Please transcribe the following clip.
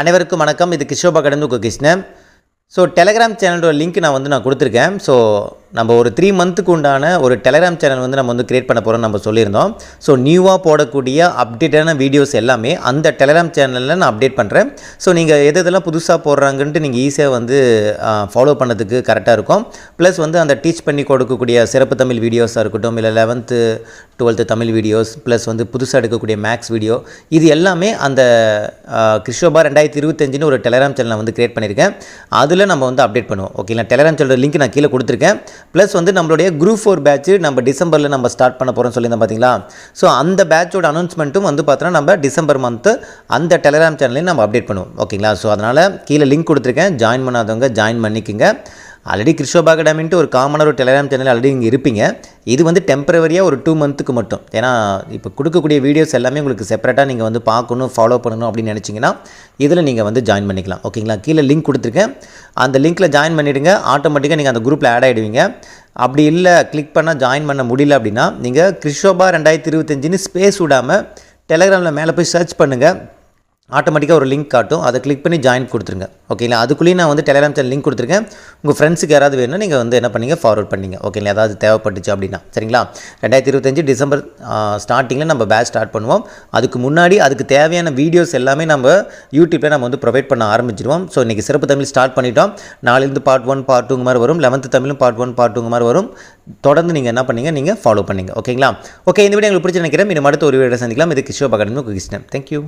அனைவருக்கும் வணக்கம். இது கிஷோபா கடந்து கிருஷ்ணன் ஸோ டெலகிராம் சேனலோட லிங்க் நான் வந்து நான் கொடுத்துருக்கேன். ஸோ நம்ம ஒரு த்ரீ மந்த்துக்கு உண்டான ஒரு டெலகிராம் சேனல் வந்து நம்ம வந்து க்ரியேட் பண்ண போகிறோம் நம்ம சொல்லியிருந்தோம். ஸோ நியூவாக போடக்கூடிய அப்டேட்டான வீடியோஸ் எல்லாமே அந்த டெலகிராம் சேனலில் நான் அப்டேட் பண்ணுறேன் ஸோ நீங்கள் எது எதெல்லாம் புதுசாக போடுறாங்கன்ட்டு நீங்கள் ஈஸியாக வந்து ஃபாலோ பண்ணதுக்கு கரெக்டாக இருக்கும். ப்ளஸ் வந்து அந்த டீச் பண்ணி கொடுக்கக்கூடிய சிறப்பு தமிழ் வீடியோஸாக இருக்கட்டும் இல்லை eleventh twelfth Tamil videos plus வந்து புதுசாக எடுக்கக்கூடிய மேக்ஸ் வீடியோ இது எல்லாமே அந்த கிருஷ்ணபா ரெண்டாயிரத்தி இருபத்தஞ்சுன்னு ஒரு டெலகிராம் சேனலை வந்து க்ரியேட் பண்ணியிருக்கேன். அதில் நம்ம வந்து அப்டேட் பண்ணுவோம். ஓகேங்களா டெலகிராம் சேனல் லிங்க் நான் கீழே கொடுத்துருக்கேன். ப்ளஸ் வந்து நம்மளுடைய குரூப் ஃபோர் பேட்ச் நம்ம டிசம்பரில் நம்ம ஸ்டார்ட் பண்ண போகிறோம்னு சொல்லியிருந்தோம் பார்த்தீங்களா ஸோ அந்த பேட்சோட அனௌன்ஸ்மெண்ட்டும் வந்து பார்த்தோன்னா நம்ம டிசம்பர் மந்த்து அந்த டெலிகிராம் சேனலையும் நம்ம அப்டேட் பண்ணுவோம். ஓகேங்களா ஸோ அதனால் கீழே லிங்க் கொடுத்துருக்கேன். ஜாயின் பண்ணாதவங்க ஜாயின் பண்ணிக்கோங்க. ஆல்ரெடி கிருஷ்ணோபா அகாடமின்ட்டு ஒரு காமனாக ஒரு டெலிகிராம் சேனல் ஆல்ரெடி இங்கே இருப்பீங்க. இது வந்து டெம்பரவரியாக ஒரு டூ மந்த்துக்கு மட்டும். ஏன்னா இப்போ கொடுக்கக்கூடிய வீடியோஸ் எல்லாமே உங்களுக்கு செப்பரேட்டாக நீங்கள் வந்து பார்க்கணும் ஃபாலோ பண்ணணும் அப்படின்னு நினச்சிங்கன்னா இதில் நீங்கள் வந்து ஜாயின் பண்ணிக்கலாம். ஓகேங்களா கீழே லிங்க் கொடுத்துருக்கேன். அந்த லிங்க்கில் ஜாயின் பண்ணிவிடுங்க ஆட்டோமேட்டிக்காக நீங்கள் அந்த குரூப்பில் ஆட் ஆகிடுவீங்க அப்படி இல்லை கிளிக் பண்ணால் ஜாயின் பண்ண முடியல அப்படின்னா நீங்கள் கிருஷ்ணோபா ரெண்டாயிரத்தி இருபத்தஞ்சின்னு ஸ்பேஸ் விடாமல் டெலகிராமில் மேலே போய் சர்ச் பண்ணுங்கள் ஆட்டோமேட்டிக்காக ஒரு லிங்க் காட்டும். அதை கிளிக் பண்ணி ஜாயின் கொடுத்துருங்க. ஓகேங்களா அதுக்குள்ளேயும் நான் வந்து டெலிகிராம் சேனல் லிங்க் கொடுத்துருக்கேன். உங்கள் ஃப்ரெண்ட்ஸுக்கு யாராவது வேணும்னா நீங்கள் வந்து என்ன பண்ணீங்க? ஃபார்வர்ட் பண்ணிங்க. ஓகேங்களா ஏதாவது தேவைப்பட்டுச்சு அப்படின்னா. சரிங்களா? ரெண்டாயிரத்தி இருபத்தஞ்சு டிசம்பர் ஸ்டார்டிங்கில் நம்ம பேட்ச் ஸ்டார்ட் பண்ணுவோம். அதுக்கு முன்னாடி அதுக்கு தேவையான வீடியோஸ் எல்லாமே நம்ம யூடியூப்பில் நம்ம வந்து ப்ரொவைட் பண்ண ஆரம்பிச்சிடுவோம் ஸோ இன்றைக்கி சிறப்பு தமிழ் ஸ்டார்ட் பண்ணிட்டோம். நாளிலிருந்து பார்ட் ஒன் பார்ட் டூங்க மாதிரி வரும். லெவன்த்து தமிழும் பார்ட் ஒன் பார்ட் டூங்க மாதிரி வரும். தொடர்ந்து நீங்கள் என்ன பண்ணீங்க? நீங்கள் ஃபாலோ பண்ணுங்கள் ஓகேங்களா ஓகே இந்த வீடியோ உங்களுக்கு பிடிச்சி நினைக்கிறேன். இன்னும் அடுத்த ஒரு வீடியோ சந்திக்கலாம். இது கிஷோ அகாடமி கிருஷ்ணன். தேங்க்யூ